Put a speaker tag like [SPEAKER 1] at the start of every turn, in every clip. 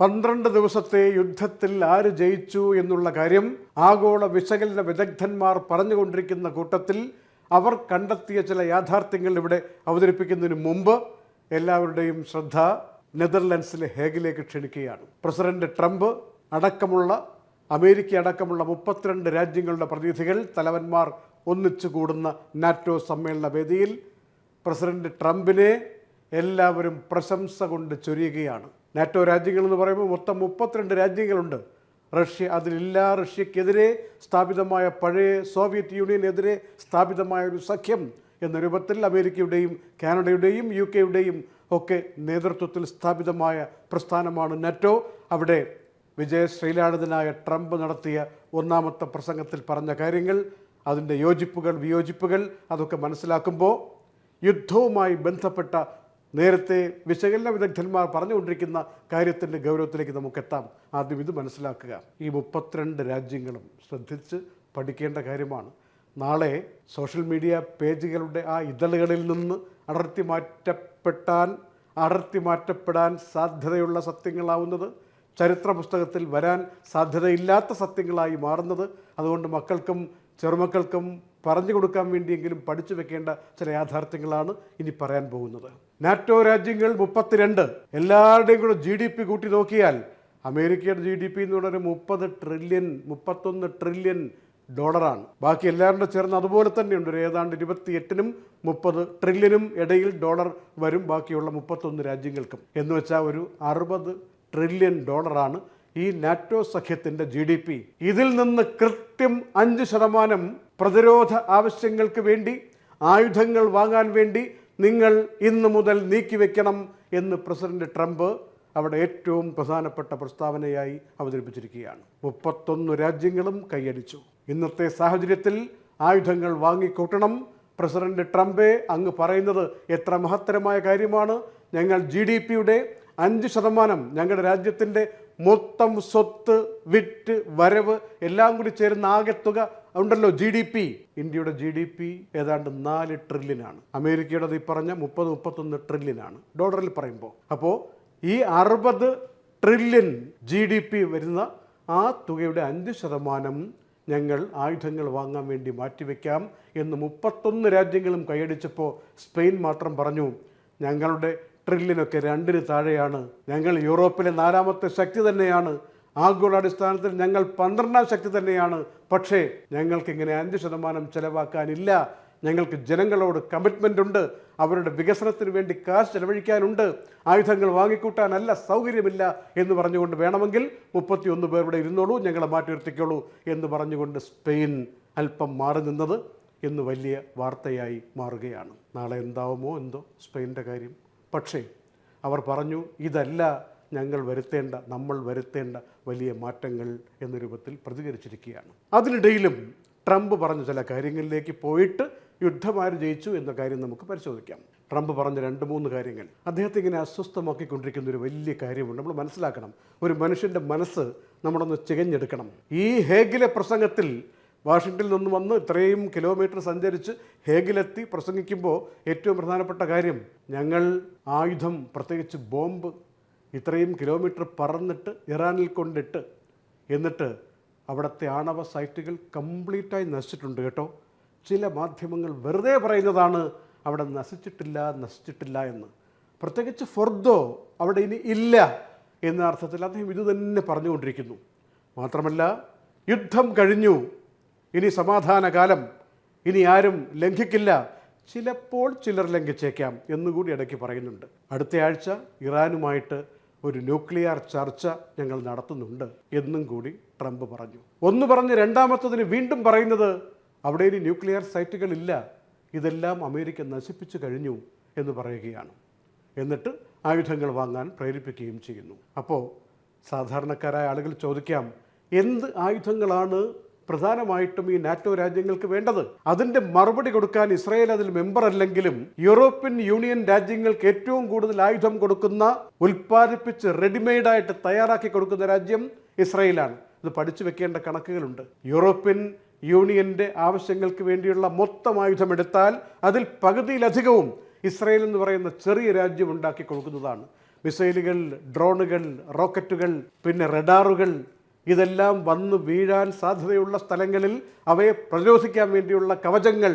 [SPEAKER 1] പന്ത്രണ്ട് ദിവസത്തെ യുദ്ധത്തിൽ ആര് ജയിച്ചു എന്നുള്ള കാര്യം ആഗോള വിശകലന വിദഗ്ധന്മാർ പറഞ്ഞുകൊണ്ടിരിക്കുന്ന കൂട്ടത്തിൽ അവർ കണ്ടെത്തിയ ചില യാഥാർത്ഥ്യങ്ങൾ ഇവിടെ അവതരിപ്പിക്കുന്നതിന് മുമ്പ് എല്ലാവരുടെയും ശ്രദ്ധ നെതർലൻഡ്സിലെ ഹേഗിലേക്ക് ക്ഷണിക്കുകയാണ്. പ്രസിഡന്റ് ട്രംപ് അടക്കമുള്ള അമേരിക്ക അടക്കമുള്ള മുപ്പത്തിരണ്ട് രാജ്യങ്ങളുടെ പ്രതിനിധികൾ തലവന്മാർ ഒന്നിച്ചു കൂടുന്ന നാറ്റോ സമ്മേളന വേദിയിൽ പ്രസിഡന്റ് ട്രംപിനെ എല്ലാവരും പ്രശംസ കൊണ്ട് ചൊരിയുകയാണ്. നാറ്റോ രാജ്യങ്ങൾ എന്ന് പറയുമ്പോൾ മൊത്തം മുപ്പത്തിരണ്ട് രാജ്യങ്ങളുണ്ട്. റഷ്യ അതിലില്ല. റഷ്യക്കെതിരെ സ്ഥാപിതമായ പഴയ സോവിയറ്റ് യൂണിയനെതിരെ സ്ഥാപിതമായ ഒരു സഖ്യം എന്ന രൂപത്തിൽ അമേരിക്കയുടെയും കാനഡയുടെയും യു കെയുടെയും ഒക്കെ നേതൃത്വത്തിൽ സ്ഥാപിതമായ പ്രസ്ഥാനമാണ് നാറ്റോ. അവിടെ വിജയശ്രീലാളിതനായ ട്രംപ് നടത്തിയ ഒന്നാമത്തെ പ്രസംഗത്തിൽ പറഞ്ഞ കാര്യങ്ങൾ അതിന്റെ യോജിപ്പുകൾ വിയോജിപ്പുകൾ അതൊക്കെ മനസ്സിലാക്കുമ്പോൾ യുദ്ധവുമായി ബന്ധപ്പെട്ട നേരത്തെ വിശകലന വിദഗ്ധന്മാർ പറഞ്ഞുകൊണ്ടിരിക്കുന്ന കാര്യത്തിന്റെ ഗൗരവത്തിലേക്ക് നമുക്കെത്താം. ആദ്യം ഇത് മനസ്സിലാക്കുക. ഈ മുപ്പത്തിരണ്ട് രാജ്യങ്ങളും ശ്രദ്ധിച്ച് പഠിക്കേണ്ട കാര്യമാണ്. നാളെ സോഷ്യൽ മീഡിയ പേജുകളുടെ ആ ഇതളുകളിൽ നിന്ന് അടർത്തി മാറ്റപ്പെട്ടാൻ അടർത്തി മാറ്റപ്പെടാൻ സാധ്യതയുള്ള സത്യങ്ങളാവുന്നത് ചരിത്ര പുസ്തകത്തിൽ വരാൻ സാധ്യതയില്ലാത്ത സത്യങ്ങളായി മാറുന്നത് അതുകൊണ്ട് മക്കൾക്കും ചെറുമക്കൾക്കും പറഞ്ഞു കൊടുക്കാൻ വേണ്ടിയെങ്കിലും പഠിച്ചു വെക്കേണ്ട ചില യാഥാർത്ഥ്യങ്ങളാണ് ഇനി പറയാൻ പോകുന്നത്. നാറ്റോ രാജ്യങ്ങൾ മുപ്പത്തിരണ്ട്. എല്ലാവരുടെയും കൂടെ ജി ഡി പി കൂട്ടി നോക്കിയാൽ അമേരിക്കയുടെ ജി ഡി പി എന്ന് പറയുന്നത് മുപ്പത് ട്രില്യൺ മുപ്പത്തൊന്ന് ട്രില്യൺ ഡോളറാണ് ബാക്കി എല്ലാവരുടെ ചേർന്ന് അതുപോലെ തന്നെയുണ്ട്. ഒരു ഏതാണ്ട് ഇരുപത്തിയെട്ടിനും മുപ്പത് ട്രില്യനും ഇടയിൽ ഡോളർ വരും ബാക്കിയുള്ള മുപ്പത്തൊന്ന് രാജ്യങ്ങൾക്കും. എന്ന് വെച്ചാൽ ഒരു അറുപത് ട്രില്യൺ ഡോളറാണ് ഈ നാറ്റോ സഖ്യത്തിന്റെ ജി ഡി പി ഇതിൽ നിന്ന് കൃത്യം അഞ്ച് ശതമാനം പ്രതിരോധ ആവശ്യങ്ങൾക്ക് വേണ്ടി ആയുധങ്ങൾ വാങ്ങാൻ വേണ്ടി നിങ്ങൾ ഇന്നു മുതൽ നീക്കിവെക്കണം എന്ന് പ്രസിഡന്റ് ട്രംപ് അവിടെ ഏറ്റവും പ്രധാനപ്പെട്ട പ്രസ്താവനയായി അവതരിപ്പിച്ചിരിക്കുകയാണ്. മുപ്പത്തൊന്ന് രാജ്യങ്ങളും കൈയടിച്ചു. ഇന്നത്തെ സാഹചര്യത്തിൽ ആയുധങ്ങൾ വാങ്ങിക്കൂട്ടണം. പ്രസിഡന്റ് ട്രംപെ അങ്ങ് പറയുന്നത് എത്ര മഹത്തരമായ കാര്യമാണ്. ഞങ്ങൾ ജി ഡി പിയുടെ അഞ്ച് ശതമാനം ഞങ്ങളുടെ രാജ്യത്തിന്റെ മൊത്തം സ്വത്ത് വിറ്റ് വരവ് എല്ലാം കൂടി ചേരുന്ന ആകെ തുക ഉണ്ടല്ലോ ജി ഡി പി ഇന്ത്യയുടെ ജി ഡി പി ഏതാണ്ട് നാല് ട്രില്യനാണ്. അമേരിക്കയുടെ ഈ പറഞ്ഞ മുപ്പത് മുപ്പത്തൊന്ന് ട്രില്യനാണ്. ഡോളറിൽ പറയുമ്പോൾ അപ്പോൾ ഈ അറുപത് ട്രില്യൻ ജി ഡി പി വരുന്ന ആ തുകയുടെ അഞ്ച് ശതമാനം ഞങ്ങൾ ആയുധങ്ങൾ വാങ്ങാൻ വേണ്ടി മാറ്റിവെക്കാം എന്ന് മുപ്പത്തൊന്ന് രാജ്യങ്ങളും കൈയടിച്ചപ്പോൾ സ്പെയിൻ മാത്രം പറഞ്ഞു ഞങ്ങളുടെ ട്രില്യനൊക്കെ രണ്ടിന് താഴെയാണ്. ഞങ്ങൾ യൂറോപ്പിലെ നാലാമത്തെ ശക്തി തന്നെയാണ്. ആഗോളാടിസ്ഥാനത്തിൽ ഞങ്ങൾ പന്ത്രണ്ടാം ശക്തി തന്നെയാണ്. പക്ഷേ ഞങ്ങൾക്ക് ഇങ്ങനെ അഞ്ച് ശതമാനം ചെലവാക്കാനില്ല. ഞങ്ങൾക്ക് ജനങ്ങളോട് കമ്മിറ്റ്മെന്റ് ഉണ്ട് അവരുടെ വികസനത്തിന് വേണ്ടി കാശ് ചെലവഴിക്കാനുണ്ട്. ആയുധങ്ങൾ വാങ്ങിക്കൂട്ടാനല്ല സൗകര്യമില്ല എന്ന് പറഞ്ഞുകൊണ്ട് വേണമെങ്കിൽ മുപ്പത്തിയൊന്ന് പേർ ഇവിടെ ഇരുന്നോളൂ ഞങ്ങളെ മാറ്റി നിർത്തിക്കോളൂ എന്ന് പറഞ്ഞുകൊണ്ട് സ്പെയിൻ അല്പം മാറി നിന്നത് എന്ന് വലിയ വാർത്തയായി മാറുകയാണ്. നാളെ എന്താവുമോ എന്തോ സ്പെയിന്റെ കാര്യം. പക്ഷേ അവർ പറഞ്ഞു ഇതല്ല ഞങ്ങൾ വരുത്തേണ്ട നമ്മൾ വരുത്തേണ്ട വലിയ മാറ്റങ്ങൾ എന്ന രൂപത്തിൽ പ്രതികരിച്ചിരിക്കുകയാണ്. അതിനിടയിലും ട്രംപ് പറഞ്ഞ ചില കാര്യങ്ങളിലേക്ക് പോയിട്ട് യുദ്ധമാര് ജയിച്ചു എന്ന കാര്യം നമുക്ക് പരിശോധിക്കാം. ട്രംപ് പറഞ്ഞ രണ്ട് മൂന്ന് കാര്യങ്ങൾ. അദ്ദേഹത്തെ ഇങ്ങനെ അസ്വസ്ഥമാക്കിക്കൊണ്ടിരിക്കുന്ന ഒരു വലിയ കാര്യമുണ്ട്. നമ്മൾ മനസ്സിലാക്കണം. ഒരു മനുഷ്യന്റെ മനസ്സ് നമ്മളൊന്ന് ചികഞ്ഞെടുക്കണം. ഈ ഹേഗിലെ പ്രസംഗത്തിൽ വാഷിങ്ടണിൽ നിന്ന് വന്ന് ഇത്രയും കിലോമീറ്റർ സഞ്ചരിച്ച് ഹേഗിലെത്തി പ്രസംഗിക്കുമ്പോൾ ഏറ്റവും പ്രധാനപ്പെട്ട കാര്യം ഞങ്ങൾ ആയുധം പ്രത്യേകിച്ച് ബോംബ് ഇത്രയും കിലോമീറ്റർ പറന്നിട്ട് ഇറാനിൽ കൊണ്ടിട്ട് എന്നിട്ട് അവിടുത്തെ ആണവ സൈറ്റുകൾ കംപ്ലീറ്റായി നശിച്ചിട്ടുണ്ട് കേട്ടോ. ചില മാധ്യമങ്ങൾ വെറുതെ പറയുന്നതാണ് അവിടെ നശിച്ചിട്ടില്ല നശിച്ചിട്ടില്ല എന്ന്. പ്രത്യേകിച്ച് ഫൊർദോ അവിടെ ഇനി ഇല്ല എന്ന അർത്ഥത്തിൽ അദ്ദേഹം ഇത് തന്നെ പറഞ്ഞുകൊണ്ടിരിക്കുന്നു. മാത്രമല്ല യുദ്ധം കഴിഞ്ഞു. ഇനി സമാധാനകാലം. ഇനി ആരും ലംഘിക്കില്ല. ചിലപ്പോൾ ചിലർ ലംഘിച്ചേക്കാം എന്നുകൂടി ഇടയ്ക്ക് പറയുന്നുണ്ട്. അടുത്ത ആഴ്ച ഇറാനുമായിട്ട് ഒരു ന്യൂക്ലിയർ ചർച്ച ഞങ്ങൾ നടത്തുന്നുണ്ട് എന്നും കൂടി ട്രംപ് പറഞ്ഞു. ഒന്ന് പറഞ്ഞ് രണ്ടാമത്തതിന് വീണ്ടും പറയുന്നത് അവിടെ ഇനി ന്യൂക്ലിയർ സൈറ്റുകളില്ല ഇതെല്ലാം അമേരിക്ക നശിപ്പിച്ചു കഴിഞ്ഞു എന്ന് പറയുകയാണ്. എന്നിട്ട് ആയുധങ്ങൾ വാങ്ങാൻ പ്രേരിപ്പിക്കുകയും ചെയ്യുന്നു. അപ്പോൾ സാധാരണക്കാരായ ആളുകൾ ചോദിക്കാം എന്ത് ആയുധങ്ങളാണ് പ്രധാനമായിട്ടും ഈ നാറ്റോ രാജ്യങ്ങൾക്ക് വേണ്ടത്. അതിന്റെ മറുപടി കൊടുക്കാൻ ഇസ്രായേൽ അതിൽ മെമ്പർ അല്ലെങ്കിലും യൂറോപ്യൻ യൂണിയൻ രാജ്യങ്ങൾക്ക് ഏറ്റവും കൂടുതൽ ആയുധം കൊടുക്കുന്ന ഉൽപ്പാദിപ്പിച്ച് റെഡിമെയ്ഡായിട്ട് തയ്യാറാക്കി കൊടുക്കുന്ന രാജ്യം ഇസ്രായേലാണ്. ഇത് പഠിച്ചു വെക്കേണ്ട കണക്കുകളുണ്ട്. യൂറോപ്യൻ യൂണിയന്റെ ആവശ്യങ്ങൾക്ക് വേണ്ടിയുള്ള മൊത്തം ആയുധം എടുത്താൽ അതിൽ പകുതിയിലധികവും ഇസ്രായേൽ എന്ന് പറയുന്ന ചെറിയ രാജ്യം ഉണ്ടാക്കി കൊടുക്കുന്നതാണ്. മിസൈലുകൾ ഡ്രോണുകൾ റോക്കറ്റുകൾ പിന്നെ റഡാറുകൾ ഇതെല്ലാം വന്നു വീഴാൻ സാധ്യതയുള്ള സ്ഥലങ്ങളിൽ അവയെ പ്രതിരോധിക്കാൻ വേണ്ടിയുള്ള കവചങ്ങൾ.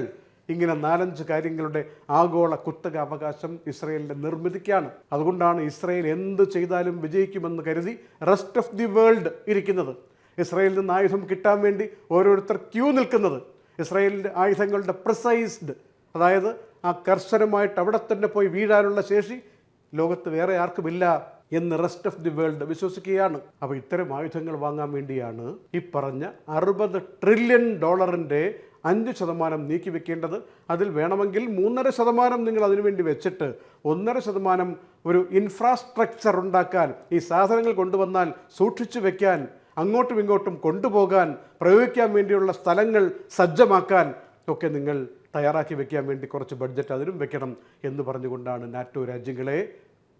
[SPEAKER 1] ഇങ്ങനെ നാലഞ്ച് കാര്യങ്ങളുടെ ആഗോള കുത്തക അവകാശം ഇസ്രയേലിന്റെ നിർമ്മിതിക്കാണ്. അതുകൊണ്ടാണ് ഇസ്രയേൽ എന്ത് ചെയ്താലും വിജയിക്കുമെന്ന് കരുതി റെസ്റ്റ് ഓഫ് ദി വേൾഡ് ഇരിക്കുന്നത്. ഇസ്രയേലിൽ നിന്ന് ആയുധം കിട്ടാൻ വേണ്ടി ഓരോരുത്തർ ക്യൂ നിൽക്കുന്നത്. ഇസ്രയേലിന്റെ ആയുധങ്ങളുടെ പ്രിസൈസ്ഡ് അതായത് ആ കർശനമായിട്ട് അവിടെ തന്നെ പോയി വീഴാനുള്ള ശേഷി ലോകത്ത് വേറെ ആർക്കുമില്ല. എന്ന് റെസ്റ്റ് ഓഫ് ദി വേൾഡ് വിശ്വസിക്കുകയാണ്. അപ്പോൾ ഇത്തരം ആയുധങ്ങൾ വാങ്ങാൻ വേണ്ടിയാണ് ഈ പറഞ്ഞ അറുപത് ട്രില്യൺ ഡോളറിന്റെ അഞ്ച് ശതമാനം നീക്കി വെക്കേണ്ടത്. അതിൽ വേണമെങ്കിൽ മൂന്നര ശതമാനം നിങ്ങൾ അതിനുവേണ്ടി വെച്ചിട്ട് ഒന്നര ശതമാനം ഒരു ഇൻഫ്രാസ്ട്രക്ചർ ഉണ്ടാക്കാൻ ഈ സാധനങ്ങൾ കൊണ്ടുവന്നാൽ സൂക്ഷിച്ചു വെക്കാൻ അങ്ങോട്ടും ഇങ്ങോട്ടും കൊണ്ടുപോകാൻ പ്രയോഗിക്കാൻ വേണ്ടിയുള്ള സ്ഥലങ്ങൾ സജ്ജമാക്കാൻ ഒക്കെ നിങ്ങൾ തയ്യാറാക്കി വെക്കാൻ വേണ്ടി കുറച്ച് ബഡ്ജറ്റ് അതിനും വെക്കണം എന്ന് പറഞ്ഞുകൊണ്ടാണ് നാറ്റോ രാജ്യങ്ങളെ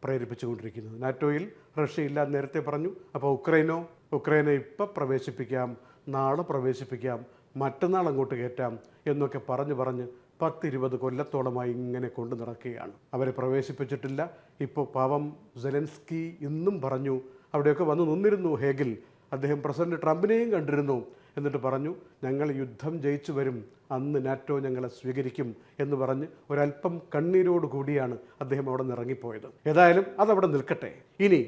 [SPEAKER 1] പ്രേരിപ്പിച്ചുകൊണ്ടിരിക്കുന്നത്. നാറ്റോയിൽ റഷ്യ ഇല്ല നേരത്തെ പറഞ്ഞു. അപ്പോൾ ഉക്രൈനോ ഉക്രൈനെ ഇപ്പം പ്രവേശിപ്പിക്കാം നാളെ പ്രവേശിപ്പിക്കാം മറ്റന്നാൾ അങ്ങോട്ട് കയറ്റാം എന്നൊക്കെ പറഞ്ഞു പറഞ്ഞ് പത്തിരുപത് കൊല്ലത്തോളമായി ഇങ്ങനെ കൊണ്ടു നടക്കുകയാണ്. അവരെ പ്രവേശിപ്പിച്ചിട്ടില്ല. ഇപ്പോൾ പാവം സെലൻസ്കി ഇന്നും പറഞ്ഞു അവിടെയൊക്കെ വന്ന് നിന്നിരുന്നു ഹേഗിൽ. അദ്ദേഹം പ്രസിഡന്റ് ട്രംപിനെയും കണ്ടിരുന്നു. എന്നിട്ട് പറഞ്ഞു ഞങ്ങൾ യുദ്ധം ജയിച്ചു വരും. അന്ന് നാറ്റോ ഞങ്ങളെ സ്വീകരിക്കും എന്ന് പറഞ്ഞ് ഒരല്പം കണ്ണീരോട് കൂടിയാണ് അദ്ദേഹം അവിടെ നിന്ന് ഇറങ്ങിപ്പോയത് ഏതായാലും അതവിടെ നിൽക്കട്ടെ. ഇനി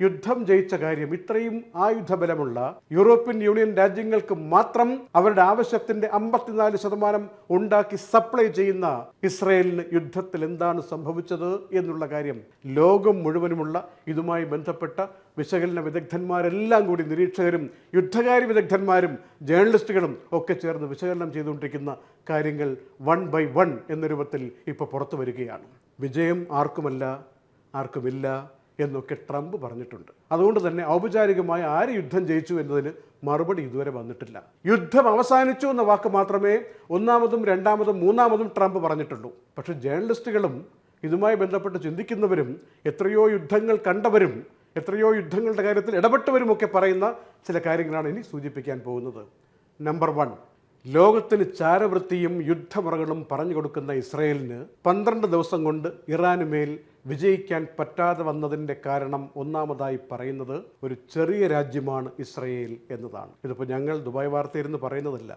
[SPEAKER 1] യുദ്ധം ജയിച്ച കാര്യം ഇത്രയും ആയുധബലമുള്ള യൂറോപ്യൻ യൂണിയൻ രാജ്യങ്ങൾക്ക് മാത്രം അവരുടെ ആവശ്യത്തിന്റെ അമ്പത്തിനാല് ശതമാനം ഉണ്ടാക്കി സപ്ലൈ ചെയ്യുന്ന ഇസ്രയേലിന് യുദ്ധത്തിൽ എന്താണ് സംഭവിച്ചത് എന്നുള്ള കാര്യം ലോകം മുഴുവനുമുള്ള ഇതുമായി ബന്ധപ്പെട്ട വിശകലന വിദഗ്ധന്മാരെല്ലാം കൂടി നിരീക്ഷകരും യുദ്ധകാരി വിദഗ്ധന്മാരും ജേർണലിസ്റ്റുകളും ഒക്കെ ചേർന്ന് വിശകലനം ചെയ്തുകൊണ്ടിരിക്കുന്ന കാര്യങ്ങൾ വൺ ബൈ വൺ എന്ന രൂപത്തിൽ ഇപ്പോൾ പുറത്തു വരികയാണ്. വിജയം ആർക്കുമല്ല? ആർക്കുമില്ല? എന്നൊക്കെ ട്രംപ് പറഞ്ഞിട്ടുണ്ട്. അതുകൊണ്ട് തന്നെ ഔപചാരികമായി ആര് യുദ്ധം ജയിച്ചു എന്നതിന് മറുപടി ഇതുവരെ വന്നിട്ടില്ല. യുദ്ധം അവസാനിച്ചു എന്ന വാക്ക് മാത്രമേ ഒന്നാമതും രണ്ടാമതും മൂന്നാമതും ട്രംപ് പറഞ്ഞിട്ടുള്ളൂ. പക്ഷെ ജേർണലിസ്റ്റുകളും ഇതുമായി ബന്ധപ്പെട്ട് ചിന്തിക്കുന്നവരും എത്രയോ യുദ്ധങ്ങൾ കണ്ടവരും എത്രയോ യുദ്ധങ്ങളുടെ കാര്യത്തിൽ ഇടപെട്ടവരുമൊക്കെ പറയുന്ന ചില കാര്യങ്ങളാണ് ഇനി സൂചിപ്പിക്കാൻ പോകുന്നത്. നമ്പർ വൺ ലോകത്തിന് ചാരവൃത്തിയും യുദ്ധമുറകളും പറഞ്ഞു കൊടുക്കുന്ന ഇസ്രയേലിന് പന്ത്രണ്ട് ദിവസം കൊണ്ട് ഇറാന് മേൽ വിജയിക്കാൻ പറ്റാതെ വന്നതിന്റെ കാരണം ഒന്നാമതായി പറയുന്നത് ഒരു ചെറിയ രാജ്യമാണ് ഇസ്രയേൽ എന്നതാണ്. ഇതിപ്പോൾ ഞങ്ങൾ ദുബായ് വാർത്തയിരുന്ന് പറയുന്നതല്ല.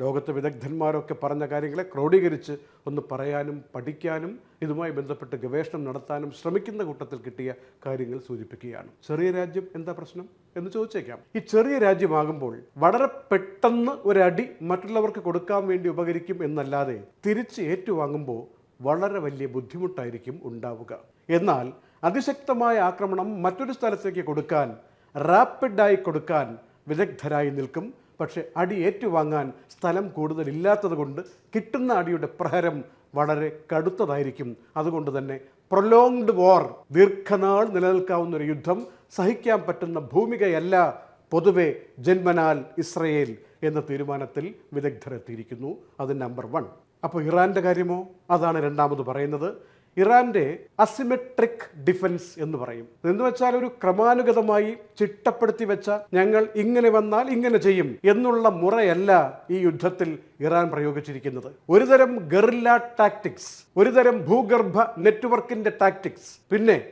[SPEAKER 1] ലോകത്തെ വിദഗ്ധന്മാരൊക്കെ പറഞ്ഞ കാര്യങ്ങളെ ക്രോഡീകരിച്ച് ഒന്ന് പറയാനും പഠിക്കാനും ഇതുമായി ബന്ധപ്പെട്ട് ഗവേഷണം നടത്താനും ശ്രമിക്കുന്ന കൂട്ടത്തിൽ കിട്ടിയ കാര്യങ്ങൾ സൂചിപ്പിക്കുകയാണ്. ചെറിയ രാജ്യം എന്താ പ്രശ്നം എന്ന് ചോദിച്ചേക്കാം. ഈ ചെറിയ രാജ്യമാകുമ്പോൾ വളരെ പെട്ടെന്ന് ഒരടി മറ്റുള്ളവർക്ക് കൊടുക്കാൻ വേണ്ടി ഉപകരിക്കും എന്നല്ലാതെ തിരിച്ച് ഏറ്റുവാങ്ങുമ്പോൾ വളരെ വലിയ ബുദ്ധിമുട്ടായിരിക്കും ഉണ്ടാവുക. എന്നാൽ അതിശക്തമായ ആക്രമണം മറ്റൊരു സ്ഥലത്തേക്ക് കൊടുക്കാൻ റാപ്പിഡായി കൊടുക്കാൻ വിദഗ്ധരായി നിൽക്കും. പക്ഷേ അടി ഏറ്റുവാങ്ങാൻ സ്ഥലം കൂടുതലില്ലാത്തത് കൊണ്ട് കിട്ടുന്ന അടിയുടെ പ്രഹരം വളരെ കടുത്തതായിരിക്കും. അതുകൊണ്ട് തന്നെ പ്രൊലോങ്ഡ് വാർ ദീർഘനാൾ നിലനിൽക്കാവുന്ന ഒരു യുദ്ധം സഹിക്കാൻ പറ്റുന്ന ഭൂമികയല്ല പൊതുവെ ജന്മനാൽ ഇസ്രയേൽ എന്ന തീരുമാനത്തിൽ വിദഗ്ധരെത്തിയിരിക്കുന്നു. അത് നമ്പർ വൺ അപ്പോൾ ഇറാന്റെ കാര്യമോ? അതാണ് രണ്ടാമത് പറയുന്നത്. ഇറാന്റെ അസിമെട്രിക് ഡിഫൻസ് എന്ന് പറയും. എന്ന് വെച്ചാൽ ഒരു ക്രമാനുഗതമായി ചിട്ടപ്പെടുത്തി വെച്ച ഞങ്ങൾ ഇങ്ങനെ വന്നാൽ ഇങ്ങനെ ചെയ്യും എന്നുള്ള മുറയല്ല ഈ യുദ്ധത്തിൽ ഇറാൻ പ്രയോഗിച്ചിരിക്കുന്നത്. ഒരുതരം ഗറില്ല ടാക്ടിക്സ് ഒരുതരം ഭൂഗർഭ നെറ്റ്വർക്കിന്റെ ടാക്ടിക്സ് പിന്നെ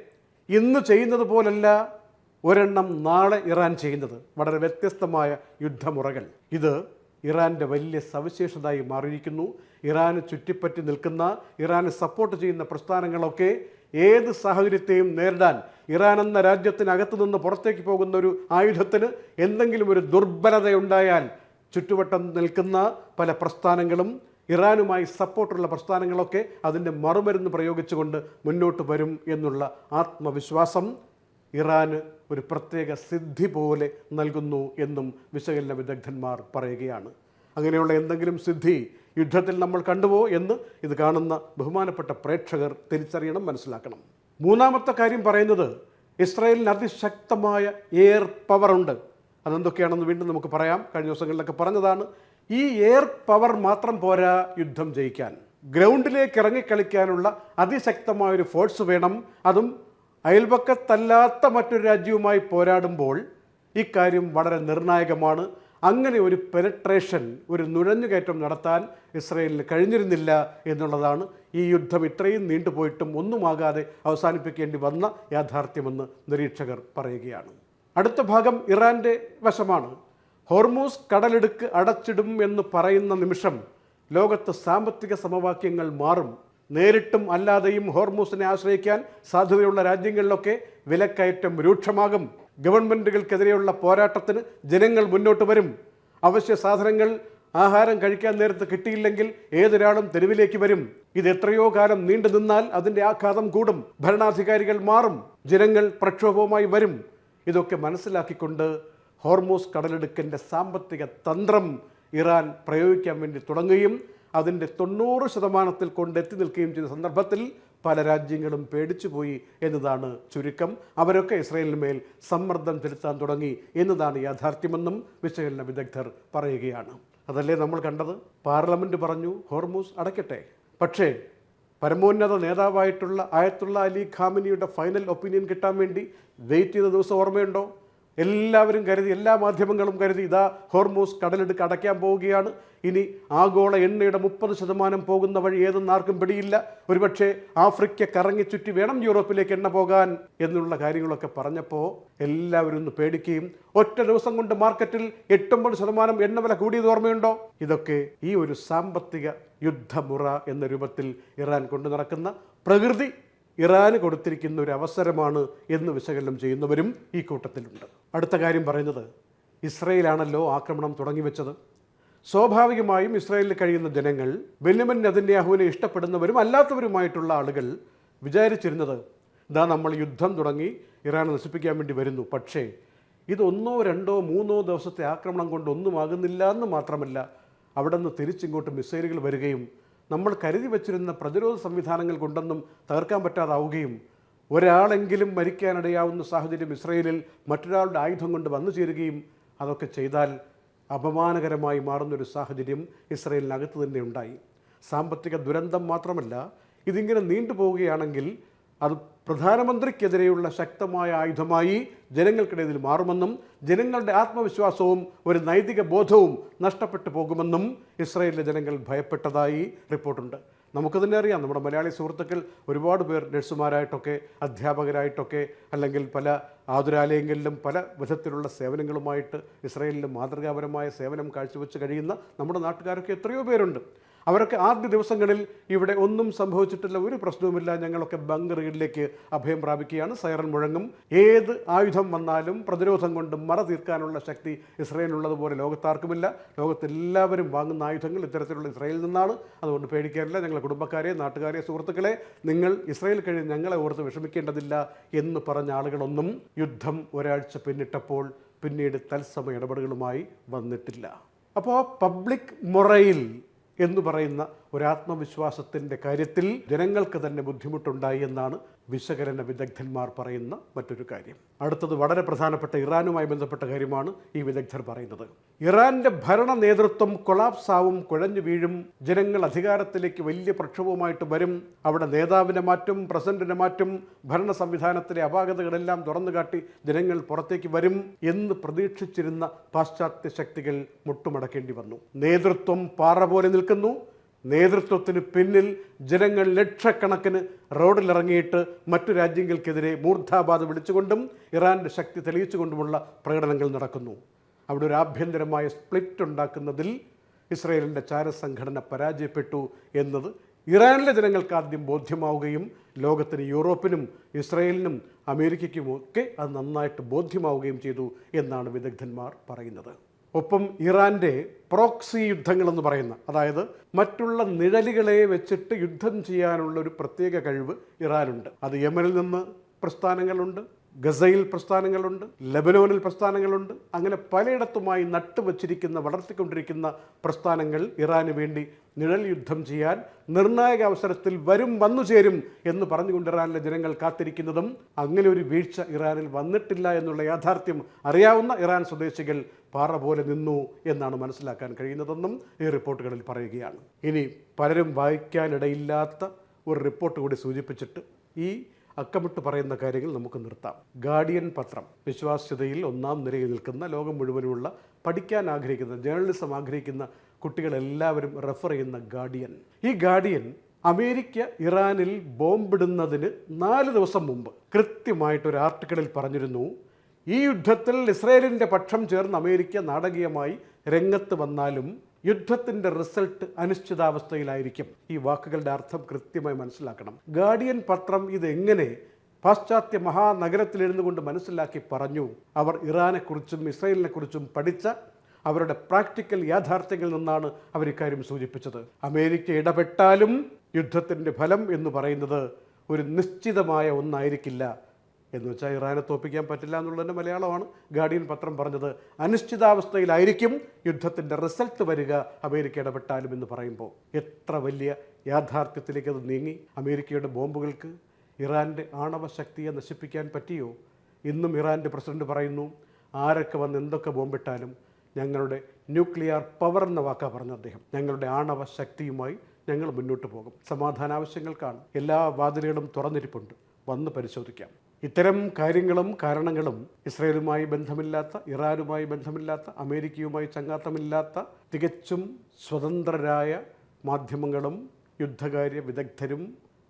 [SPEAKER 1] ഇന്ന് ചെയ്യുന്നത് പോലല്ല ഒരെണ്ണം നാളെ ഇറാൻ ചെയ്യുന്നത്. വളരെ വ്യത്യസ്തമായ യുദ്ധമുറകൾ. ഇത് ഇറാന്റെ വലിയ സവിശേഷതയായി മാറിയിരിക്കുന്നു. ഇറാന് ചുറ്റിപ്പറ്റി നിൽക്കുന്ന ഇറാന് സപ്പോർട്ട് ചെയ്യുന്ന പ്രസ്ഥാനങ്ങളൊക്കെ ഏത് സാഹചര്യത്തെയും നേരിടാൻ ഇറാൻ എന്ന രാജ്യത്തിനകത്ത് നിന്ന് പുറത്തേക്ക് പോകുന്ന ഒരു ആയുധത്തിന് എന്തെങ്കിലും ഒരു ദുർബലതയുണ്ടായാൽ ചുറ്റുവട്ടം നിൽക്കുന്ന പല പ്രസ്ഥാനങ്ങളും ഇറാനുമായി സപ്പോർട്ടുള്ള പ്രസ്ഥാനങ്ങളൊക്കെ അതിന്റെ മറുമരുന്ന് പ്രയോഗിച്ചുകൊണ്ട് മുന്നോട്ട് വരും എന്നുള്ള ആത്മവിശ്വാസം ഇറാന് ഒരു പ്രത്യേക സിദ്ധി പോലെ നൽകുന്നു എന്നും വിശകലന വിദഗ്ധന്മാർ പറയുകയാണ്. അങ്ങനെയുള്ള എന്തെങ്കിലും സിദ്ധി യുദ്ധത്തിൽ നമ്മൾ കണ്ടുവോ എന്ന് ഇത് കാണുന്ന ബഹുമാനപ്പെട്ട പ്രേക്ഷകർ തിരിച്ചറിയണം മനസ്സിലാക്കണം. മൂന്നാമത്തെ കാര്യം പറയുന്നത് ഇസ്രായേലിന് അതിശക്തമായ എയർ പവർ ഉണ്ട്. അതെന്തൊക്കെയാണെന്ന് വീണ്ടും നമുക്ക് പറയാം. കഴിഞ്ഞ ദിവസങ്ങളിലൊക്കെ പറഞ്ഞതാണ് ഈ എയർ പവർ മാത്രം പോരാ യുദ്ധം ജയിക്കാൻ. ഗ്രൗണ്ടിലേക്ക് ഇറങ്ങിക്കളിക്കാനുള്ള അതിശക്തമായ ഒരു ഫോഴ്സ് വേണം. അതും അയൽപക്കത്തല്ലാത്ത മറ്റൊരു രാജ്യവുമായി പോരാടുമ്പോൾ ഇക്കാര്യം വളരെ നിർണായകമാണ്. അങ്ങനെ ഒരു പെനട്രേഷൻ ഒരു നുഴഞ്ഞുകയറ്റം നടത്താൻ ഇസ്രയേലിന് കഴിഞ്ഞിരുന്നില്ല എന്നുള്ളതാണ് ഈ യുദ്ധം ഇത്രയും നീണ്ടുപോയിട്ടും ഒന്നുമാകാതെ അവസാനിപ്പിക്കേണ്ടി വന്ന യാഥാർത്ഥ്യമെന്ന് നിരീക്ഷകർ പറയുകയാണ്. അടുത്ത ഭാഗം ഇറാന്റെ വശമാണ്. ഹോർമൂസ് കടലെടുക്ക് അടച്ചിടും എന്ന് പറയുന്ന നിമിഷം ലോകത്ത് സാമ്പത്തിക സമവാക്യങ്ങൾ മാറും. നേരിട്ടും അല്ലാതെയും ഹോർമൂസിനെ ആശ്രയിക്കാൻ സാധ്യതയുള്ള രാജ്യങ്ങളിലൊക്കെ വിലക്കയറ്റം രൂക്ഷമാകും. ഗവൺമെന്റുകൾക്കെതിരെയുള്ള പോരാട്ടത്തിന് ജനങ്ങൾ മുന്നോട്ട് വരും. അവശ്യ സാധനങ്ങൾ ആഹാരം കഴിക്കാൻ നേരത്ത് കിട്ടിയില്ലെങ്കിൽ ഏതൊരാളും തെരുവിലേക്ക് വരും. ഇത് എത്രയോ കാലം നീണ്ടു നിന്നാൽ അതിന്റെ ആഘാതം കൂടും. ഭരണാധികാരികൾ മാറും. ജനങ്ങൾ പ്രക്ഷോഭവുമായി വരും. ഇതൊക്കെ മനസ്സിലാക്കിക്കൊണ്ട് ഹോർമോസ് കടലെടുക്കിന്റെ സാമ്പത്തിക തന്ത്രം ഇറാൻ പ്രയോഗിക്കാൻ വേണ്ടി തുടങ്ങുകയും അതിന്റെ തൊണ്ണൂറ് ശതമാനത്തിൽ കൊണ്ടെത്തി നിൽക്കുകയും ചെയ്ത സന്ദർഭത്തിൽ പല രാജ്യങ്ങളും പേടിച്ചുപോയി എന്നതാണ് ചുരുക്കം. അവരൊക്കെ ഇസ്രയേലിന് മേൽ സമ്മർദ്ദം ചെലുത്താൻ തുടങ്ങി എന്നതാണ് യാഥാർത്ഥ്യമെന്നും വിശകലന വിദഗ്ധർ പറയുകയാണ്. അതല്ലേ നമ്മൾ കണ്ടത്? പാർലമെന്റ് പറഞ്ഞു ഹോർമൂസ് അടയ്ക്കട്ടെ. പക്ഷേ പരമോന്നത നേതാവായിട്ടുള്ള ആയത്തുള്ള അലി ഖാമിനിയുടെ ഫൈനൽ ഒപ്പീനിയൻ കിട്ടാൻ വേണ്ടി വെയിറ്റ് ചെയ്ത ദിവസം ഓർമ്മയുണ്ടോ? എല്ലാവരും കരുതി എല്ലാ മാധ്യമങ്ങളും കരുതി ഇതാ ഹോർമോസ് കടലെടുക്ക് അടയ്ക്കാൻ പോവുകയാണ്. ഇനി ആഗോള എണ്ണയുടെ മുപ്പത് ശതമാനം പോകുന്ന വഴി ഏതെന്ന് ആർക്കും പിടിയില്ല. ഒരുപക്ഷെ ആഫ്രിക്ക കറങ്ങി ചുറ്റി വേണം യൂറോപ്പിലേക്ക് എണ്ണ പോകാൻ എന്നുള്ള കാര്യങ്ങളൊക്കെ പറഞ്ഞപ്പോൾ എല്ലാവരും ഒന്ന് പേടിക്കുകയും ഒറ്റ ദിവസം കൊണ്ട് മാർക്കറ്റിൽ എട്ടൊമ്പത് ശതമാനം എണ്ണ വില കൂടിയത് ഓർമ്മയുണ്ടോ? ഇതൊക്കെ ഈ ഒരു സാമ്പത്തിക യുദ്ധമുറ എന്ന രൂപത്തിൽ ഇറാൻ കൊണ്ടു നടക്കുന്ന പ്രകൃതി ഇറാന് കൊടുത്തിരിക്കുന്ന ഒരു അവസരമാണ് എന്ന് വിശകലനം ചെയ്യുന്നവരും ഈ കൂട്ടത്തിലുണ്ട്. അടുത്ത കാര്യം പറയുന്നത് ഇസ്രയേലാണല്ലോ ആക്രമണം തുടങ്ങി തുടങ്ങിവെച്ചത്. സ്വാഭാവികമായും ഇസ്രായേലിൽ കഴിയുന്ന ജനങ്ങൾ ബെന്യമിൻ നെതന്യാഹുവിനെ ഇഷ്ടപ്പെടുന്നവരും അല്ലാത്തവരുമായിട്ടുള്ള ആളുകൾ വിചാരിച്ചിരുന്നത് ഇതാ നമ്മൾ യുദ്ധം തുടങ്ങി ഇറാനെ നശിപ്പിക്കാൻ വേണ്ടി വരുന്നു. പക്ഷേ ഇതൊന്നോ രണ്ടോ മൂന്നോ ദിവസത്തെ ആക്രമണം കൊണ്ട് ഒന്നുമാകുന്നില്ല എന്ന് മാത്രമല്ല അവിടെ നിന്ന് തിരിച്ചിങ്ങോട്ട് മിസൈലുകൾ വരികയും നമ്മൾ കരുതി വച്ചിരുന്ന പ്രതിരോധ സംവിധാനങ്ങൾ കൊണ്ടൊന്നും തകർക്കാൻ പറ്റാതാവുകയും ഒരാളെങ്കിലും മരിക്കാനിടയാവുന്ന സാഹചര്യം ഇസ്രയേലിൽ മറ്റൊരാളുടെ ആയുധം കൊണ്ട് വന്നു ചേരുകയും അതൊക്കെ ചെയ്താൽ അപമാനകരമായി മാറുന്നൊരു സാഹചര്യം ഇസ്രയേലിനകത്ത് തന്നെ ഉണ്ടായി. സാമ്പത്തിക ദുരന്തം മാത്രമല്ല ഇതിങ്ങനെ നീണ്ടുപോവുകയാണെങ്കിൽ അത് പ്രധാനമന്ത്രിക്കെതിരെയുള്ള ശക്തമായ ആയുധമായി ജനങ്ങൾക്കിടയിൽ മാറുമെന്നും ജനങ്ങളുടെ ആത്മവിശ്വാസവും ഒരു നൈതിക ബോധവും നഷ്ടപ്പെട്ടു പോകുമെന്നും ഇസ്രയേലിലെ ജനങ്ങൾ ഭയപ്പെട്ടതായി റിപ്പോർട്ടുണ്ട്. നമുക്ക് തന്നെ അറിയാം. നമ്മുടെ മലയാളി സുഹൃത്തുക്കൾ ഒരുപാട് പേർ നഴ്സുമാരായിട്ടൊക്കെ അധ്യാപകരായിട്ടൊക്കെ അല്ലെങ്കിൽ പല ആതുരാലയങ്ങളിലും പല വിധത്തിലുള്ള സേവനങ്ങളുമായിട്ട് ഇസ്രായേലിൽ മാതൃകാപരമായ സേവനം കാഴ്ചവെച്ച് കഴിയുന്ന നമ്മുടെ നാട്ടുകാരൊക്കെ എത്രയോ പേരുണ്ട്. അവരൊക്കെ ആദ്യ ദിവസങ്ങളിൽ ഇവിടെ ഒന്നും സംഭവിച്ചിട്ടില്ല ഒരു പ്രശ്നവുമില്ല. ഞങ്ങളൊക്കെ ബങ്കറുകളിലേക്ക് അഭയം പ്രാപിക്കുകയാണ്. സൈറൻ മുഴങ്ങും. ഏത് ആയുധം വന്നാലും പ്രതിരോധം കൊണ്ട് മറ തീർക്കാനുള്ള ശക്തി ഇസ്രയേലിനുള്ളതുപോലെ ലോകത്താർക്കുമില്ല. ലോകത്തെല്ലാവരും വാങ്ങുന്ന ആയുധങ്ങൾ ഇത്തരത്തിലുള്ള ഇസ്രയേലിൽ നിന്നാണ്. അതുകൊണ്ട് പേടിക്കാനില്ല. ഞങ്ങളുടെ കുടുംബക്കാരെ നാട്ടുകാരെ സുഹൃത്തുക്കളെ നിങ്ങൾ ഇസ്രയേൽ കഴിഞ്ഞ് ഞങ്ങളെ ഓർത്ത് വിഷമിക്കേണ്ടതില്ല എന്ന് പറഞ്ഞ ആളുകളൊന്നും യുദ്ധം ഒരാഴ്ച പിന്നിട്ടപ്പോൾ പിന്നീട് തത്സമയ ഇടപെടലുകളുമായി വന്നിട്ടില്ല. അപ്പോൾ പബ്ലിക് മൊറയിൽ എന്ന് പറയുന്ന ഒരാത്മവിശ്വാസത്തിന്റെ കാര്യത്തിൽ ജനങ്ങൾക്ക് തന്നെ ബുദ്ധിമുട്ടുണ്ടായി എന്നാണ് വിശകലന വിദഗ്ധന്മാർ പറയുന്ന മറ്റൊരു കാര്യം. അടുത്തത് വളരെ പ്രധാനപ്പെട്ട ഇറാനുമായി ബന്ധപ്പെട്ട കാര്യമാണ് ഈ വിദഗ്ധർ പറയുന്നത്. ഇറാന്റെ ഭരണ നേതൃത്വം കൊളാപ്സ് ആവും കുഴഞ്ഞു വീഴും ജനങ്ങൾ അധികാരത്തിലേക്ക് വലിയ പ്രക്ഷോഭവുമായിട്ട് വരും അവിടെ നേതാവിനെ മാറ്റും പ്രസിഡന്റിനെ മാറ്റും ഭരണ സംവിധാനത്തിലെ അപാകതകളെല്ലാം തുറന്നു കാട്ടി ജനങ്ങൾ പുറത്തേക്ക് വരും എന്ന് പ്രതീക്ഷിച്ചിരുന്ന പാശ്ചാത്യ ശക്തികൾ മുട്ടുമടക്കേണ്ടി വന്നു. നേതൃത്വം പാറ പോലെ നിൽക്കുന്നു നേതൃത്വത്തിന് പിന്നിൽ ജനങ്ങൾ ലക്ഷക്കണക്കിന് റോഡിലിറങ്ങിയിട്ട് മറ്റു രാജ്യങ്ങൾക്കെതിരെ മൂർധാബാധ വിളിച്ചുകൊണ്ടും ഇറാന്റെ ശക്തി തെളിയിച്ചുകൊണ്ടുമുള്ള പ്രകടനങ്ങൾ നടക്കുന്നു. അവിടെ ഒരു ആഭ്യന്തരമായ സ്പ്ലിറ്റ് ഉണ്ടാക്കുന്നതിൽ ഇസ്രയേലിന്റെ ചാരസംഘടന പരാജയപ്പെട്ടു എന്നത് ഇറാനിലെ ജനങ്ങൾക്ക് ആദ്യം ബോധ്യമാവുകയും ലോകത്തിന് യൂറോപ്പിനും ഇസ്രയേലിനും അമേരിക്കയ്ക്കുമൊക്കെ അത് നന്നായിട്ട് ബോധ്യമാവുകയും ചെയ്തു എന്നാണ് വിദഗ്ധന്മാർ പറയുന്നത്. ഒപ്പം ഇറാന്റെ പ്രോക്സി യുദ്ധങ്ങളെന്ന് പറയുന്ന അതായത് മറ്റുള്ള നിഴലുകളെ വെച്ചിട്ട് യുദ്ധം ചെയ്യാനുള്ള ഒരു പ്രത്യേക കഴിവ് ഇറാനുണ്ട്. അത് യമനിൽ നിന്ന് പ്രസ്ഥാനങ്ങളുണ്ട് ഗസയിൽ പ്രസ്ഥാനങ്ങളുണ്ട് ലബനോനിൽ പ്രസ്ഥാനങ്ങളുണ്ട്. അങ്ങനെ പലയിടത്തുമായി നട്ടുവച്ചിരിക്കുന്ന വളർത്തിക്കൊണ്ടിരിക്കുന്ന പ്രസ്ഥാനങ്ങൾ ഇറാന് വേണ്ടി നിഴൽ യുദ്ധം ചെയ്യാൻ നിർണായക അവസരത്തിൽ വരും വന്നു ചേരും എന്ന് പറഞ്ഞുകൊണ്ട് ഇറാനിലെ ജനങ്ങൾ കാത്തിരിക്കുന്നതും അങ്ങനെ ഒരു വീഴ്ച ഇറാനിൽ വന്നിട്ടില്ല എന്നുള്ള യാഥാർത്ഥ്യം അറിയാവുന്ന ഇറാൻ സ്വദേശികൾ പാറ പോലെ നിന്നു എന്നാണ് മനസ്സിലാക്കാൻ കഴിയുന്നതെന്നും ഈ റിപ്പോർട്ടുകളിൽ പറയുകയാണ്. ഇനി പലരും വായിക്കാനിടയില്ലാത്ത ഒരു റിപ്പോർട്ട് കൂടി സൂചിപ്പിച്ചിട്ട് ഈ അക്കമിട്ട് പറയുന്ന കാര്യങ്ങൾ നമുക്ക് നിർത്താം. ഗാർഡിയൻ പത്രം വിശ്വാസ്യതയിൽ ഒന്നാം നിരയിൽ നിൽക്കുന്ന ലോകം മുഴുവനുമുള്ള പഠിക്കാൻ ആഗ്രഹിക്കുന്ന ജേർണലിസം ആഗ്രഹിക്കുന്ന കുട്ടികളെല്ലാവരും റെഫർ ചെയ്യുന്ന ഗാർഡിയൻ. ഈ ഗാർഡിയൻ അമേരിക്ക ഇറാനിൽ ബോംബിടുന്നതിന് നാല് ദിവസം മുമ്പ് കൃത്യമായിട്ട് ഒരു ആർട്ടിക്കിളിൽ പറഞ്ഞിരുന്നു ഈ യുദ്ധത്തിൽ ഇസ്രയേലിന്റെ പക്ഷം ചേർന്ന് അമേരിക്ക നാടകീയമായി രംഗത്ത് വന്നാലും യുദ്ധത്തിന്റെ റിസൾട്ട് അനിശ്ചിതാവസ്ഥയിലായിരിക്കും. ഈ വാക്കുകളുടെ അർത്ഥം കൃത്യമായി മനസ്സിലാക്കണം. ഗാർഡിയൻ പത്രം ഇതെങ്ങനെ പാശ്ചാത്യ മഹാനഗരത്തിലിരുന്നു കൊണ്ട് മനസ്സിലാക്കി പറഞ്ഞു. അവർ ഇറാനെക്കുറിച്ചും ഇസ്രയേലിനെക്കുറിച്ചും പഠിച്ച അവരുടെ പ്രാക്ടിക്കൽ യാഥാർത്ഥ്യങ്ങളിൽ നിന്നാണ് അവർ ഇക്കാര്യം സൂചിപ്പിച്ചത്. അമേരിക്ക ഇടപെട്ടാലും യുദ്ധത്തിന്റെ ഫലം എന്ന് പറയുന്നത് ഒരു നിശ്ചിതമായ ഒന്നായിരിക്കില്ല. എന്ന് വെച്ചാൽ ഇറാനെ തോപ്പിക്കാൻ പറ്റില്ല എന്നുള്ളതിന്റെ മലയാളമാണ് ഗാർഡിയൻ പത്രം പറഞ്ഞത്. അനിശ്ചിതാവസ്ഥയിലായിരിക്കും യുദ്ധത്തിന്റെ റിസൾട്ട് വരിക അമേരിക്ക ഇടപെട്ടാലും എന്ന് പറയുമ്പോൾ. എത്ര വലിയ യാഥാർത്ഥ്യത്തിലേക്ക് അത് നീങ്ങി? അമേരിക്കയുടെ ബോംബുകൾക്ക് ഇറാന്റെ ആണവ ശക്തിയെ നശിപ്പിക്കാൻ പറ്റിയോ? ഇന്നും ഇറാന്റെ പ്രസിഡന്റ് പറയുന്നു ആരൊക്കെ വന്ന് എന്തൊക്കെ ബോംബിട്ടാലും ഞങ്ങളുടെ ന്യൂക്ലിയർ പവർ എന്ന വാക്കാണ് പറഞ്ഞ അദ്ദേഹം. ഞങ്ങളുടെ ആണവ ശക്തിയുമായി ഞങ്ങൾ മുന്നോട്ട് പോകും. സമാധാന ആവശ്യങ്ങൾക്കാണ് എല്ലാ വാതിലുകളും തുറന്നിരിപ്പുണ്ട്. വന്ന് പരിശോധിക്കാം. ഇത്തരം കാര്യങ്ങളും കാരണങ്ങളും ഇസ്രയേലുമായി ബന്ധമില്ലാത്ത ഇറാനുമായി ബന്ധമില്ലാത്ത അമേരിക്കയുമായി ചങ്ങാത്തമില്ലാത്ത തികച്ചും സ്വതന്ത്രരായ മാധ്യമങ്ങളും യുദ്ധകാര്യ വിദഗ്ധരും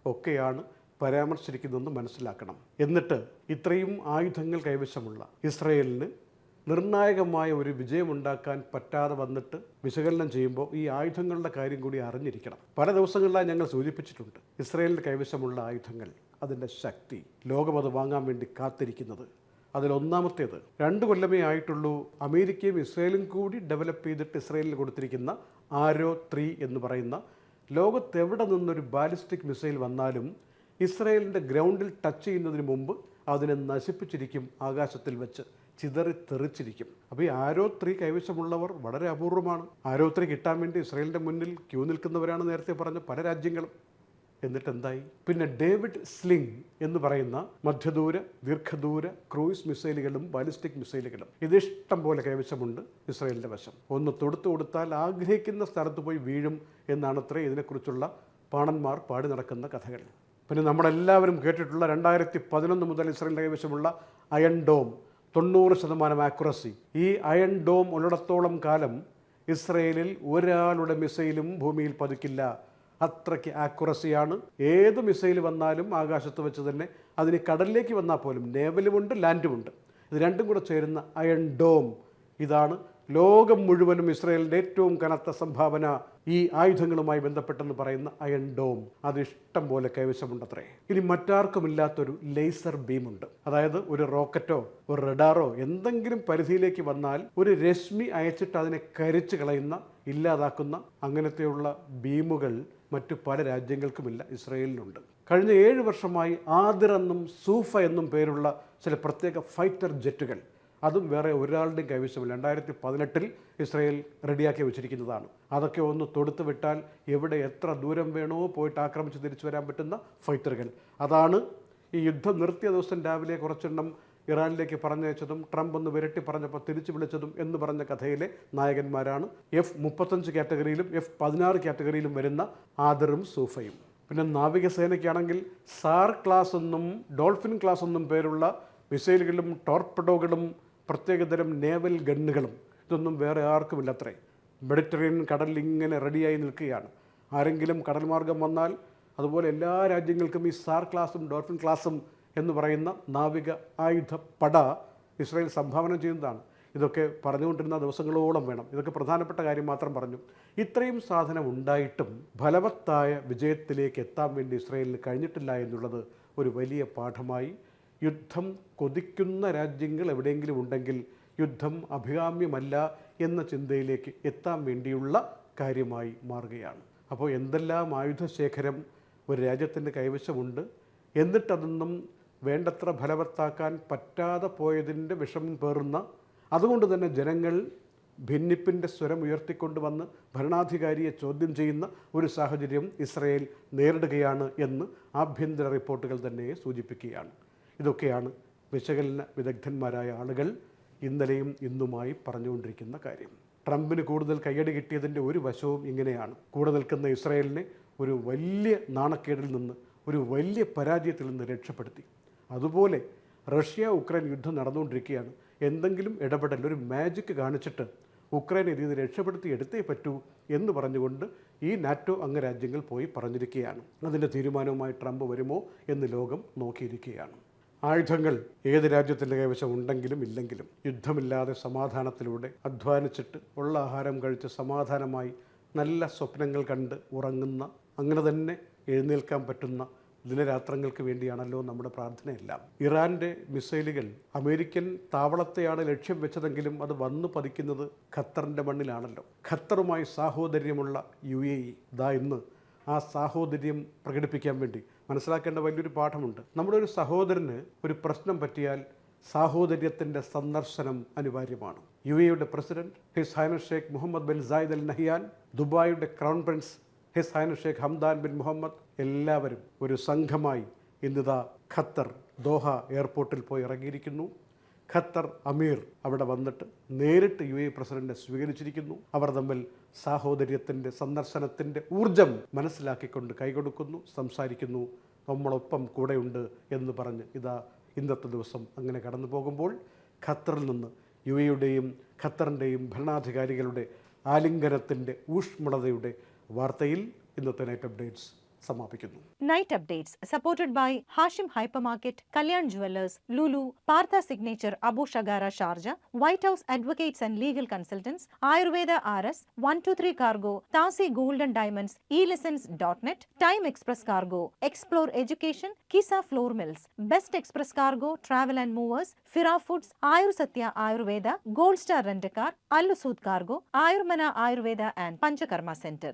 [SPEAKER 1] ഒക്കെയാണ് പരാമർശിക്കുന്നതെന്ന് മനസ്സിലാക്കണം. എന്നിട്ട് ഇത്രയും ആയുധങ്ങൾ കൈവശമുള്ള ഇസ്രയേലിന് നിർണായകമായ ഒരു വിജയമുണ്ടാക്കാൻ പറ്റാതെ വന്നിട്ട് വിശകലനം ചെയ്യുമ്പോൾ ഈ ആയുധങ്ങളുടെ കാര്യം കൂടി അറിഞ്ഞിരിക്കണം. പല ദിവസങ്ങളിലായി ഞങ്ങൾ സൂചിപ്പിച്ചിട്ടുണ്ട് ഇസ്രയേലിന്റെ കൈവശമുള്ള ആയുധങ്ങൾ. അതിന്റെ ശക്തി. ലോകം അത് വാങ്ങാൻ വേണ്ടി കാത്തിരിക്കുന്നത്. അതിലൊന്നാമത്തേത് രണ്ട് കൊല്ലമേ ആയിട്ടുള്ളൂ അമേരിക്കയും ഇസ്രയേലും കൂടി ഡെവലപ്പ് ചെയ്തിട്ട് ഇസ്രയേലിന് കൊടുത്തിരിക്കുന്ന ആരോ ത്രീ എന്ന് പറയുന്ന ലോകത്തെവിടെ നിന്നൊരു ബാലിസ്റ്റിക് മിസൈൽ വന്നാലും ഇസ്രയേലിന്റെ ഗ്രൗണ്ടിൽ ടച്ച് ചെയ്യുന്നതിന് മുമ്പ് അതിനെ നശിപ്പിച്ചിരിക്കും ആകാശത്തിൽ വെച്ച് ചിതറി തെറിച്ചിരിക്കും. അപ്പോൾ ഈ ആരോ ത്രീ കൈവശമുള്ളവർ വളരെ അപൂർവമാണ്. ആരോ ത്രീ കിട്ടാൻ വേണ്ടി ഇസ്രയേലിന്റെ മുന്നിൽ ക്യൂ നിൽക്കുന്നവരാണ് നേരത്തെ പറഞ്ഞ പല രാജ്യങ്ങളും. എന്നിട്ട് എന്തായി പിന്നെ ഡേവിഡ് സ്ലിംഗ് എന്ന് പറയുന്ന മധ്യദൂര ദീർഘദൂര ക്രൂയിസ് മിസൈലുകളും ബാലിസ്റ്റിക് മിസൈലുകളും ഇത് ഇഷ്ടം പോലെ കൈവശമുണ്ട് ഇസ്രയേലിന്റെ വശം. ഒന്ന് തൊടുത്തു കൊടുത്താൽ ആഗ്രഹിക്കുന്ന സ്ഥലത്ത് പോയി വീഴും എന്നാണ് അത്രേ ഇതിനെക്കുറിച്ചുള്ള പാണന്മാർ പാടി നടക്കുന്ന കഥകൾ. പിന്നെ നമ്മളെല്ലാവരും കേട്ടിട്ടുള്ള രണ്ടായിരത്തി പതിനൊന്ന് മുതൽ ഇസ്രയേലിന്റെ കൈവശമുള്ള അയൺ ഡോം തൊണ്ണൂറ് ശതമാനം ആക്യുറസി. ഈ അയൺ ഡോം ഉള്ളിടത്തോളം കാലം ഇസ്രയേലിൽ ഒരാളുടെ മിസൈലും ഭൂമിയിൽ പതിക്കില്ല. അത്രയ്ക്ക് ആക്യുറസിയാണ്. ഏത് മിസൈൽ വന്നാലും ആകാശത്ത് വെച്ച് തന്നെ അതിന് കടലിലേക്ക് വന്നാൽ പോലും നേവലുമുണ്ട് ലാൻഡുമുണ്ട്. ഇത് രണ്ടും കൂടെ ചേരുന്ന അയൺ ഡോം ഇതാണ് ലോകം മുഴുവനും ഇസ്രയേലിന്റെ ഏറ്റവും കനത്ത സംഭാവന ഈ ആയുധങ്ങളുമായി ബന്ധപ്പെട്ടെന്ന് പറയുന്ന അയൺ ഡോം അത് ഇഷ്ടം പോലെ കൈവശമുണ്ടത്രേ. ഇനി മറ്റാർക്കുമില്ലാത്തൊരു ലേസർ ബീമുണ്ട് അതായത് ഒരു റോക്കറ്റോ ഒരു റഡാറോ എന്തെങ്കിലും പരിധിയിലേക്ക് വന്നാൽ ഒരു രശ്മി അയച്ചിട്ട് അതിനെ കരിച്ചു കളയുന്ന ഇല്ലാതാക്കുന്ന അങ്ങനത്തെയുള്ള ബീമുകൾ മറ്റു പല രാജ്യങ്ങൾക്കുമില്ല ഇസ്രയേലിനുണ്ട്. കഴിഞ്ഞ ഏഴ് വർഷമായി ആദിർ എന്നും സൂഫ എന്നും പേരുള്ള ചില പ്രത്യേക ഫൈറ്റർ ജെറ്റുകൾ അതും വേറെ ഒരാളുടെയും കൈവശമില്ല. രണ്ടായിരത്തി പതിനെട്ടിൽ ഇസ്രയേൽ റെഡിയാക്കി വെച്ചിരിക്കുന്നതാണ്. അതൊക്കെ ഒന്ന് തൊടുത്തു വിട്ടാൽ എവിടെ എത്ര ദൂരം വേണോ പോയിട്ട് ആക്രമിച്ച് തിരിച്ചു വരാൻ പറ്റുന്ന ഫൈറ്ററുകൾ. അതാണ് ഈ യുദ്ധം നിർത്തിയ ദിവസം രാവിലെ കുറച്ചെണ്ണം ഇറാനിലേക്ക് പറഞ്ഞയച്ചതും ട്രംപ് ഒന്ന് വിരട്ടി പറഞ്ഞപ്പോൾ തിരിച്ചു വിളിച്ചതും എന്ന് പറഞ്ഞ കഥയിലെ നായകന്മാരാണ്. എഫ് മുപ്പത്തഞ്ച് കാറ്റഗറിയിലും എഫ് പതിനാറ് കാറ്റഗറിയിലും വരുന്ന ആദറും സൂഫയും. പിന്നെ നാവികസേനയ്ക്കാണെങ്കിൽ സാർ ക്ലാസ് ഒന്നും ഡോൾഫിൻ ക്ലാസ് ഒന്നും പേരുള്ള മിസൈലുകളും ടോർപ്പഡോകളും പ്രത്യേകതരം നേവൽ ഗണ്ണുകളും. ഇതൊന്നും വേറെ ആർക്കുമില്ലത്രേ. മെഡിറ്ററേനിയൻ കടലിൽ ഇങ്ങനെ റെഡിയായി നിൽക്കുകയാണ്. ആരെങ്കിലും കടൽ മാർഗം വന്നാൽ അതുപോലെ എല്ലാ രാജ്യങ്ങൾക്കും ഈ സാർ ക്ലാസും ഡോൾഫിൻ ക്ലാസും എന്ന് പറയുന്ന നാവിക ആയുധ പട ഇസ്രായേൽ സംഭാവന ചെയ്യുന്നതാണ്. ഇതൊക്കെ പറഞ്ഞുകൊണ്ടിരുന്ന ദിവസങ്ങളോളം വേണം. ഇതൊക്കെ പ്രധാനപ്പെട്ട കാര്യം മാത്രം പറഞ്ഞു. ഇത്രയും സാധനം ഉണ്ടായിട്ടും ഫലവത്തായ വിജയത്തിലേക്ക് എത്താൻ വേണ്ടി ഇസ്രായേലിന് കഴിഞ്ഞിട്ടില്ല എന്നുള്ളത് ഒരു വലിയ പാഠമായി. യുദ്ധം കൊതിക്കുന്ന രാജ്യങ്ങൾ എവിടെയെങ്കിലും ഉണ്ടെങ്കിൽ യുദ്ധം അഭികാമ്യമല്ല എന്ന ചിന്തയിലേക്ക് എത്താൻ വേണ്ടിയുള്ള കാര്യമായി മാറുകയാണ്. അപ്പോൾ എന്തെല്ലാം ആയുധശേഖരം ഒരു രാജ്യത്തിന്റെ കൈവശമുണ്ട്? എന്നിട്ടതൊന്നും വേണ്ടത്ര ഫലവത്താക്കാൻ പറ്റാതെ പോയതിന്റെ വിഷമം പേറുന്ന അതുകൊണ്ട് തന്നെ ജനങ്ങൾ ഭിന്നിപ്പിന്റെ സ്വരം ഉയർത്തിക്കൊണ്ടുവന്ന് ഭരണാധികാരിയെ ചോദ്യം ചെയ്യുന്ന ഒരു സാഹചര്യം ഇസ്രയേൽ നേരിടുകയാണ് എന്ന് ആഭ്യന്തര റിപ്പോർട്ടുകൾ തന്നെ സൂചിപ്പിക്കുകയാണ്. ഇതൊക്കെയാണ് വിശകലന വിദഗ്ധന്മാരായ ആളുകൾ ഇന്നലെയും ഇന്നുമായി പറഞ്ഞുകൊണ്ടിരിക്കുന്ന കാര്യം. ട്രംപിന് കൂടുതൽ കയ്യടി കിട്ടിയതിന്റെ ഒരു വശവും ഇങ്ങനെയാണ്. കൂടെ നിൽക്കുന്ന ഇസ്രയേലിനെ ഒരു വലിയ നാണക്കേടിൽ നിന്ന് ഒരു വലിയ പരാജയത്തിൽ നിന്ന് രക്ഷപ്പെടുത്തി. അതുപോലെ റഷ്യ ഉക്രൈൻ യുദ്ധം നടന്നുകൊണ്ടിരിക്കുകയാണ്. എന്തെങ്കിലും ഇടപെടൽ ഒരു മാജിക് കാണിച്ചിട്ട് ഉക്രൈനെ ഇതിൽ രക്ഷപ്പെടുത്തി എടുത്തേ പറ്റൂ എന്ന് പറഞ്ഞുകൊണ്ട് ഈ നാറ്റോ അംഗരാജ്യങ്ങൾ പോയി പറഞ്ഞിരിക്കുകയാണ്. അതിന്റെ തീരുമാനവുമായി ട്രംപ് വരുമോ എന്ന് ലോകം നോക്കിയിരിക്കുകയാണ്. ആയുധങ്ങൾ ഏത് രാജ്യത്തിന്റെ കൈവശം ഉണ്ടെങ്കിലും ഇല്ലെങ്കിലും യുദ്ധമില്ലാതെ സമാധാനത്തിലൂടെ അധ്വാനിച്ചിട്ട് ഉള്ള ആഹാരം കഴിച്ച് സമാധാനമായി നല്ല സ്വപ്നങ്ങൾ കണ്ട് ഉറങ്ങുന്ന അങ്ങനെ തന്നെ എഴുന്നേൽക്കാൻ പറ്റുന്ന ദിനരാത്രങ്ങൾക്ക് വേണ്ടിയാണല്ലോ നമ്മുടെ പ്രാർത്ഥനയെല്ലാം. ഇറാന്റെ മിസൈലുകൾ അമേരിക്കൻ താവളത്തെയാണ് ലക്ഷ്യം വെച്ചതെങ്കിലും അത് വന്നു പതിക്കുന്നത് ഖത്തറിന്റെ മണ്ണിലാണല്ലോ. ഖത്തറുമായി സാഹോദര്യമുള്ള യു എ ഇ ദാ ഇന്ന് ആ സാഹോദര്യം പ്രകടിപ്പിക്കാൻ വേണ്ടി മനസ്സിലാക്കേണ്ട വലിയൊരു പാഠമുണ്ട്. നമ്മുടെ ഒരു സഹോദരന് ഒരു പ്രശ്നം പറ്റിയാൽ സാഹോദര്യത്തിന്റെ സന്ദർശനം അനിവാര്യമാണ്. യു എയുടെ president His Highness Sheikh Mohammed bin Zayed Al Nahyan ദുബായിയുടെ crown prince His Highness Sheikh Hamdan bin Mohammed എല്ലാവരും ഒരു സംഘമായി ഇന്നിതാ ഖത്തർ ദോഹ എയർപോർട്ടിൽ പോയി ഇറങ്ങിയിരിക്കുന്നു. ഖത്തർ അമീർ അവിടെ വന്നിട്ട് നേരിട്ട് യു എ പ്രസിഡന്റിനെ സ്വീകരിച്ചിരിക്കുന്നു. അവർ തമ്മിൽ സാഹോദര്യത്തിന്റെ സന്ദർശനത്തിന്റെ ഊർജം മനസ്സിലാക്കിക്കൊണ്ട് കൈകൊടുക്കുന്നു സംസാരിക്കുന്നു. നമ്മളൊപ്പം കൂടെയുണ്ട് എന്ന് പറഞ്ഞ് ഇതാ ഇന്നത്തെ ദിവസം അങ്ങനെ കടന്നു പോകുമ്പോൾ ഖത്തറിൽ നിന്ന് യു എയുടെയും ഖത്തറിന്റെയും ഭരണാധികാരികളുടെ ആലിംഗനത്തിന്റെ ഊഷ്മളതയുടെ വാർത്തയിൽ ഇന്നത്തെ നൈറ്റ് അപ്ഡേറ്റ്സ് സമാപിക്കുന്നു
[SPEAKER 2] Night updates supported by Hashim Hypermarket, Kalyan Jewelers, Lulu, Partha Signature, Abu Shagara Sharjah, White House Advocates and Legal Consultants, Ayurveda RS, 123 Cargo, Tasi Gold and Diamonds, eLessons.net, Time Express Cargo, Explore Education, Kisa Floor Mills, Best Express Cargo, Travel and Movers, Fira Foods, Ayur Satya Ayurveda, Gold Star Rent a Car, Allusud Cargo, Ayurmana Ayurveda and Panchakarma Center.